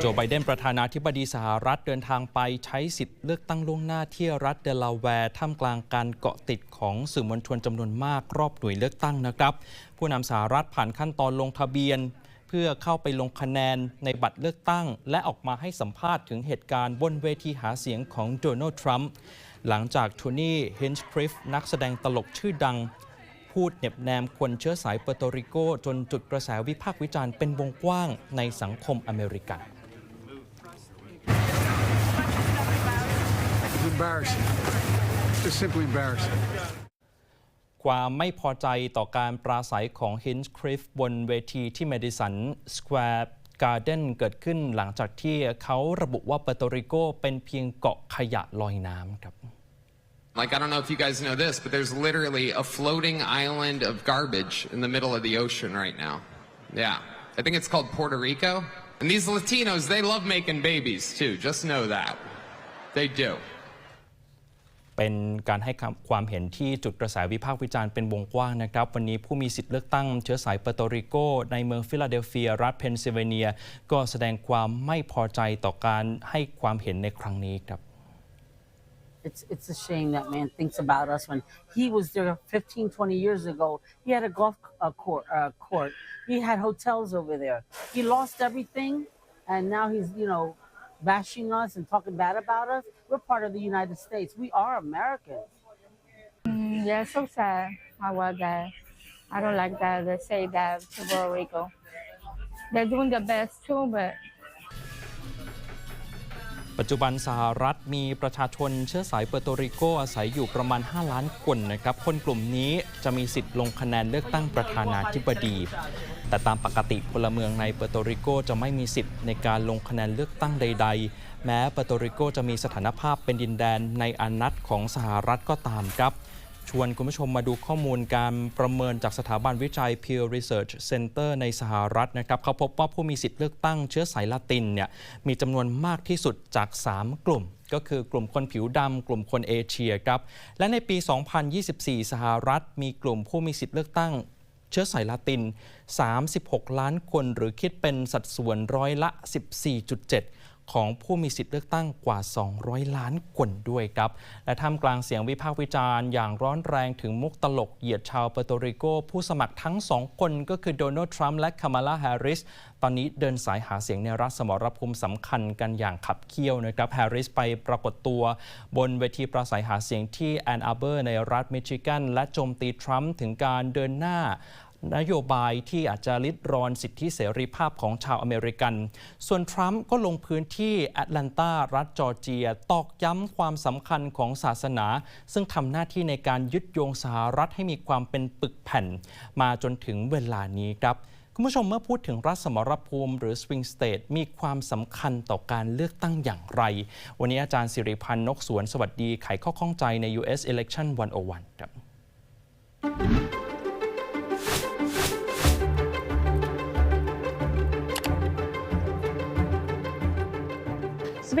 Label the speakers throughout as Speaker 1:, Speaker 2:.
Speaker 1: โจไบเดนประธานาธิบดีสหรัฐเดินทางไปใช้สิทธิ์เลือกตั้งล่วงหน้าที่รัฐเดลาแวร์ท่ามกลางการเกาะติดของสื่อมวลชนจำนวนมากรอบหน่วยเลือกตั้งนะครับ ผู้นำสหรัฐผ่านขั้นตอนลงทะเบียน เพื่อเข้าไปลงคะแนนในบัตรเลือกตั้ง และออกมาให้สัมภาษณ์ถึงเหตุการณ์บนเวทีหาเสียงของโดนัลด์ทรัมป์หลังจากโทนี่เฮนช์คริฟนักแสดงตลกชื่อดัง พูดเหน็บแนมคนเชื้อสายเปอร์โตริโก จนจุดกระแสวิพากษ์วิจารณ์เป็นวงกว้างในสังคมอเมริกัน ความไม่พอใจต่อการปราศัยของ Hinchcliffe บนเวทีที่ Madison Square Garden เกิดขึ้นหลังจากที่เขาระบุว่าเปอร์โตริโกเป็นเพียงเกาะขยะลอยน้ำครับ
Speaker 2: Like, I don't know if you guys know this, but there's literally a floating island of garbage in the middle of the ocean right now. Yeah. I think it's called Puerto Rico. And these Latinos, they love making babies too. Just know that. They do.
Speaker 1: เป็นการให้ความเห็นที่จุดกระแสวิพากษ์วิจารณ์เป็นวงกว้างนะครับ วันนี้ผู้มีสิทธิ์เลือกตั้งเชื้อสายเปอร์โตริโก ในเมืองฟิลาเดลเฟีย รัฐเพนซิลเวเนีย ก็แสดงความไม่พอใจต่อการให้ความเห็นในครั้งนี้ครับ
Speaker 3: It's it's a shame that man thinks about us when he was there 15, 20 years ago. He had a golf uh, court, uh, court. He had hotels over there. He lost everything, and now he's you know bashing us and talking bad about us. We're part of the United States. We are Americans.
Speaker 4: Mm, yeah, so sad about that. I don't like that. They say that to Puerto Rico. They're doing their best too, but
Speaker 1: ปัจจุบันสหรัฐมีประชาชนเชื้อสายเปอร์โตริโกอาศัยอยู่ประมาณ 5 ล้านคนนะครับ คนกลุ่มนี้จะมีสิทธิ์ลงคะแนนเลือกตั้งประธานาธิบดี แต่ตามปกติพลเมืองในเปอร์โตริโกจะไม่มีสิทธิ์ในการลงคะแนนเลือกตั้งใด ๆ แม้เปอร์โตริโกจะมีสถานภาพเป็นดินแดนในอนัตของสหรัฐก็ตามครับ ชวนคุณผู้ชมมาดูข้อมูลการประเมินจากสถาบันวิจัย Pew Research Center ในสหรัฐนะครับเขาพบว่าผู้มีสิทธิ์เลือกตั้งเชื้อสายละตินเนี่ยมีจำนวนมากที่สุดจาก 3 กลุ่ม ก็คือกลุ่มคนผิวดำกลุ่มคนเอเชียครับและในปี 2024 สหรัฐ มีกลุ่มผู้มีสิทธิ์เลือกตั้งเชื้อสายละติน 36 ล้านคน หรือคิดเป็นสัดส่วนร้อยละ 14.7 ของผู้มีสิทธิ์เลือกตั้งกว่า 200 ล้านคนด้วยครับ และท่ามกลางเสียงวิพากษ์วิจารณ์อย่างร้อนแรงถึงมุกตลกเหยียดชาวเปอร์โตริโก ผู้สมัครทั้งสองคนก็คือโดนัลด์ทรัมป์และคามาลาแฮร์ริส ตอนนี้เดินสายหาเสียงในรัฐสมรภูมิสำคัญกันอย่างขับเคี่ยวนะครับแฮร์ริสไปปรากฏตัว บนเวทีปราศัยหาเสียงที่แอนอาร์เบอร์ในรัฐมิชิแกนและโจมตีทรัมป์ถึงการเดินหน้า นโยบายที่อาจจะลิดรอนสิทธิเสรีภาพของชาวอเมริกัน ส่วนทรัมป์ก็ลงพื้นที่แอตแลนตารัฐจอร์เจีย ตอกย้ำความสำคัญของศาสนา ซึ่งทำหน้าที่ในการยึดโยงสหรัฐให้มีความเป็นปึกแผ่น มาจนถึงเวลานี้ครับ คุณผู้ชมเมื่อพูดถึงรัฐสมรภูมิหรือ swing state มีความสำคัญต่อการเลือกตั้งอย่างไร วันนี้อาจารย์สิริพันธ์นกสวนสวัสดีไขข้อข้องใจใน US Election 101 ครับ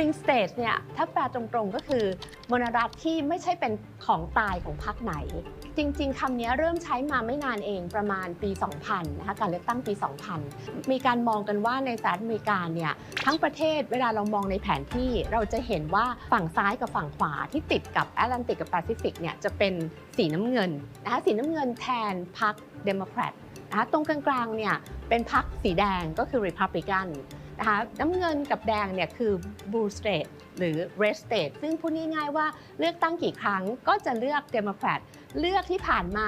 Speaker 5: สวิงสเตทเนี่ยถ้าแปลตรงๆก็คือมณรัฐที่ไม่ใช่เป็นของตายของพรรคไหน จริง ๆคำนี้เริ่มใช้มาไม่นานเองประมาณปี 2000 นะคะการเลือกตั้งปี 2000 มีการมองกันว่าในสหรัฐอเมริกาเนี่ยทั้งประเทศเวลาเรามองในแผนที่เราจะเห็นว่าฝั่งซ้ายกับฝั่งขวาที่ติดกับแอตแลนติกกับแปซิฟิกเนี่ยจะเป็นสีน้ำเงินนะคะสีน้ำเงินแทนพรรคเดโมแครตนะคะตรงกลางๆเนี่ยเป็นพรรคสีแดงก็คือ Republican นะคะน้ำเงินกับแดงเนี่ยคือ blue state หรือ red state ซึ่งพูดง่ายๆว่าเลือกตั้งกี่ครั้งก็จะเลือก Democrat เลือกที่ผ่านมา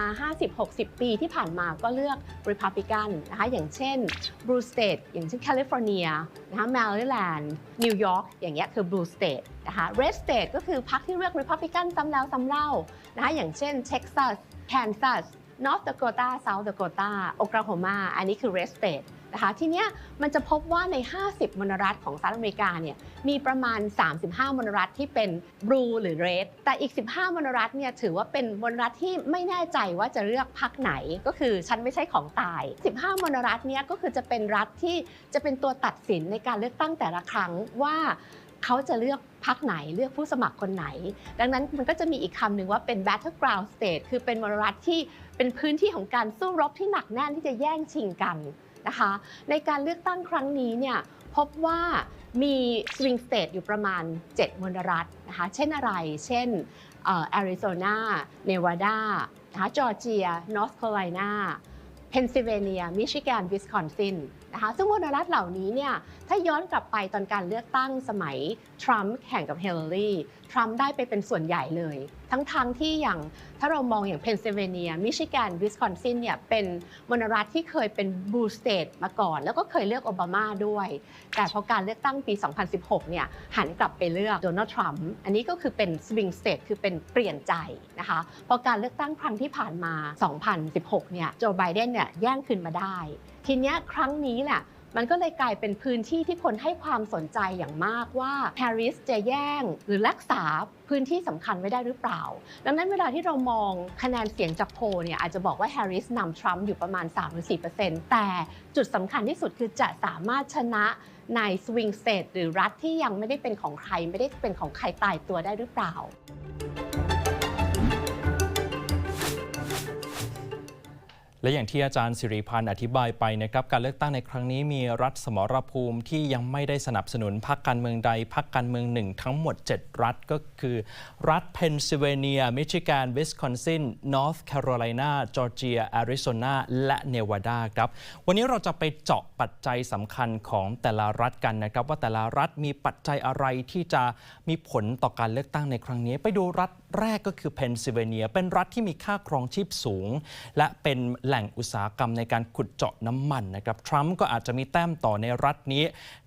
Speaker 5: 50-60 ปีที่ผ่านมาก็เลือก Republican นะคะอย่างเช่น blue state อย่างเช่นแคลิฟอร์เนียนะคะแมริแลนด์นิวยอร์กอย่างเงี้ยคือ blue state นะคะ red state ก็คือพรรคที่เลือก Republican ซ้ำแล้วซ้ำเล่านะคะอย่างเช่น Texas Kansas North Dakota South Dakota Oklahoma อันนี้คือ red state นะคะทีเนี้ยมันจะพบว่าใน 50 มณรัฐของสหรัฐอเมริกาเนี่ยมีประมาณ 35 มณรัฐที่เป็น blue หรือ red แต่อีก 15 มณรัฐเนี่ยถือว่าเป็นมณรัฐที่ไม่แน่ใจว่าจะเลือกพรรคไหนก็คือฉันไม่ใช่ของตาย 15 มณรัฐเนี่ยก็คือจะเป็นรัฐที่จะเป็นตัวตัดสินในการเลือกตั้งแต่ละครั้งว่าเขาจะเลือกพรรคไหนเลือกผู้สมัครคนไหน ดังนั้นมันก็จะมีอีกคำหนึ่งว่าเป็น battleground state คือเป็นมณรัฐที่เป็นพื้นที่ของการสู้รบที่หนักแน่นที่จะแย่งชิงกัน นะคะ ในการเลือกตั้งครั้งนี้เนี่ยพบว่ามีสวิงสเตทอยู่ประมาณ 7 มณรัฐนะคะ เช่นอะไร เช่นแอริโซนา เนวาดานะคะจอร์เจีย นอร์ทแคโรไลนา เพนซิลเวเนีย มิชิแกน วิสคอนซิน นะคะซึ่งมลรัฐเหล่านี้เนี่ยถ้าย้อนกลับไปตอนการเลือกตั้งสมัยทรัมป์แข่งกับเฮเลอรีทรัมป์ได้ไปเป็นส่วนใหญ่เลย ทั้งๆทที่อย่างถ้าเรามองอย่างเพนซิลเวเนียมิชิแกนวิสคอนซินเนี่ยเป็นมลรัฐที่เคยเป็นบูสเตทมาก่อน แล้วก็เคยเลือกโอบามาด้วย แต่พอการเลือกตั้งปี 2016 เนี่ยหันกลับไปเลือกโดนัลด์ทรัมป์อันนี้ก็คือเป็นสวิงสเตทคือเป็นเปลี่ยนใจนะคะพอการเลือกตั้งครั้งที่ผ่านมา 2016 เนี่ยโจไบเดนเนี่ยแย่งคืนมาได้ ทีนี้ครั้งนี้แหละมันก็เลยกลายเป็นพื้นที่ที่คนให้ความสนใจอย่างมากว่าแฮร์ริสจะแย่งหรือรักษาพื้นที่สำคัญไว้ได้หรือเปล่า ดังนั้นเวลาที่เรามองคะแนนเสียงจากโพเนี่ยอาจจะบอกว่าแฮร์ริสนำทรัมป์อยู่ประมาณ 3-4%แต่จุดสำคัญที่สุดคือจะสามารถชนะในสวิงสเตทหรือรัฐที่ยังไม่ได้เป็นของใคร ไม่ได้เป็นของใครตายตัวได้หรือเปล่า
Speaker 1: และอย่างที่อาจารย์สิริพันธ์อธิบายไปนะครับการเลือกตั้งในครั้งนี้มีรัฐสมรภูมิที่ยังไม่ได้สนับสนุนพรรคการเมืองใดพรรคการเมืองหนึ่งทั้งหมด 7 รัฐก็คือ รัฐเพนซิลเวเนีย มิชิแกนวิสคอนซินนอร์ทแคโรไลนาจอร์เจียแอริโซนาและเนวาดาครับ วันนี้เราจะไปเจาะปัจจัยสำคัญของแต่ละรัฐกันนะครับว่าแต่ละรัฐมีปัจจัยอะไรที่จะมีผลต่อการเลือกตั้งในครั้งนี้ ไปดูรัฐแรกก็คือเพนซิลเวเนีย เป็นรัฐที่มีค่าครองชีพสูง และเป็นหล่งอุตสาหกรรมในการขุดเจาะน้ำมันนะครับทรัมป์ก็อาจจะมีแต้มต่อในรัฐนี้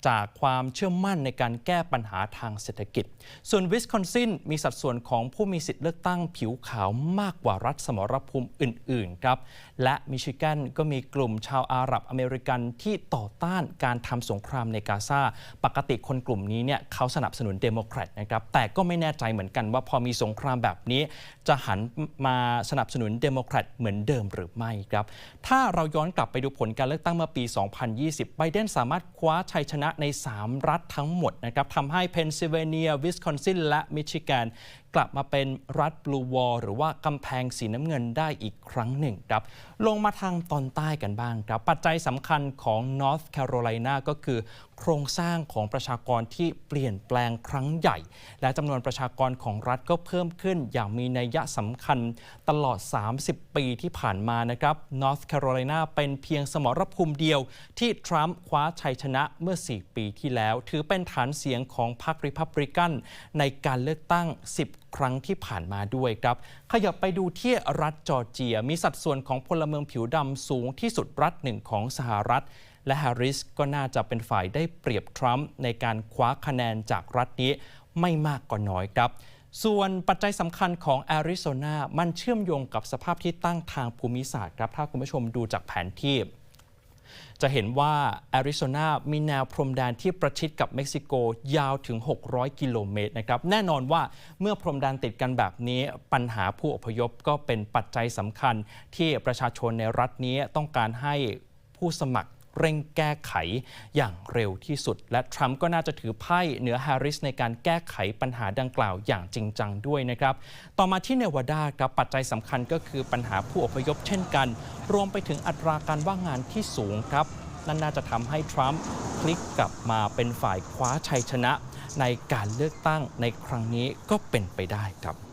Speaker 1: จากความเชื่อมั่นในการแก้ปัญหาทางเศรษฐกิจ ส่วนวิสคอนซินมีสัดส่วนของผู้มีสิทธิ์เลือกตั้งผิวขาวมากกว่ารัฐสมรภูมิอื่น ๆ ครับ และมิชิแกนก็มีกลุ่มชาวอาหรับอเมริกันที่ต่อต้านการทำสงครามในกาซาปกติคนกลุ่มนี้เนี่ยเขาสนับสนุนเดโมแครตนะครับแต่ก็ไม่แน่ใจเหมือนกันว่าพอมีสงครามแบบนี้ จะหันมาสนับสนุนเดโมแครตเหมือนเดิมหรือไม่ครับถ้าเราย้อนกลับไปดูผลการเลือกตั้งเมื่อปี 2020 ไบเดนสามารถคว้าชัยชนะใน 3 รัฐทั้งหมดนะครับทำให้เพนซิลเวเนีย วิสคอนซิน และมิชิแกน กลับมาเป็นรัฐบลูวอลหรือว่ากำแพงสีน้ำเงินได้อีกครั้งหนึ่งครับ ลงมาทางตอนใต้กันบ้างครับ ปัจจัยสำคัญของ North Carolina ก็คือ โครงสร้างของประชากรที่เปลี่ยนแปลงครั้งใหญ่ และจำนวนประชากรของรัฐก็เพิ่มขึ้นอย่างมีนัยยะสำคัญตลอด 30 ปีที่ผ่านมานะครับ North Carolina เป็นเพียงสมรภูมิเดียว ที่ทรัมป์คว้าชัยชนะเมื่อ 4 ปีที่แล้ว ถือเป็นฐานเสียงของพรรคริพับริกันในการเลือกตั้ง 10 ครั้งที่ผ่านมาด้วยครับ ขยับไปดูที่รัฐจอร์เจีย มีสัดส่วนของพลเมืองผิวดำสูงที่สุดรัฐหนึ่งของสหรัฐ และแฮร์ริสก็น่าจะเป็นฝ่ายได้เปรียบทรัมป์ในการคว้าคะแนนจากรัฐนี้ไม่มากก็น้อยครับส่วนปัจจัยสำคัญของแอริโซนา มันเชื่อมโยงกับสภาพที่ตั้งทางภูมิศาสตร์ครับ ถ้าคุณผู้ชมดูจากแผนที่ จะเห็นว่าแอริโซนามีแนวพรมแดนที่ประชิดกับเม็กซิโกยาวถึง 600 กิโลเมตรนะครับ แน่นอนว่าเมื่อพรมแดนติดกันแบบนี้ปัญหาผู้อพยพก็เป็นปัจจัยสำคัญที่ประชาชนในรัฐนี้ต้องการให้ผู้สมัคร เร่งแก้ไขอย่างเร็วที่สุด และทรัมป์ก็น่าจะถือไพ่เหนือแฮร์ริสในการแก้ไขปัญหาดังกล่าวอย่างจริงจังด้วยนะครับ ต่อมาที่เนวาดาครับปัจจัยสำคัญก็คือปัญหาผู้อพยพเช่นกัน รวมไปถึงอัตราการว่างงานที่สูงครับ นั่นน่าจะทำให้ทรัมป์พลิกกลับมาเป็นฝ่ายคว้าชัยชนะ ในการเลือกตั้งในครั้งนี้ก็เป็นไปได้ครับ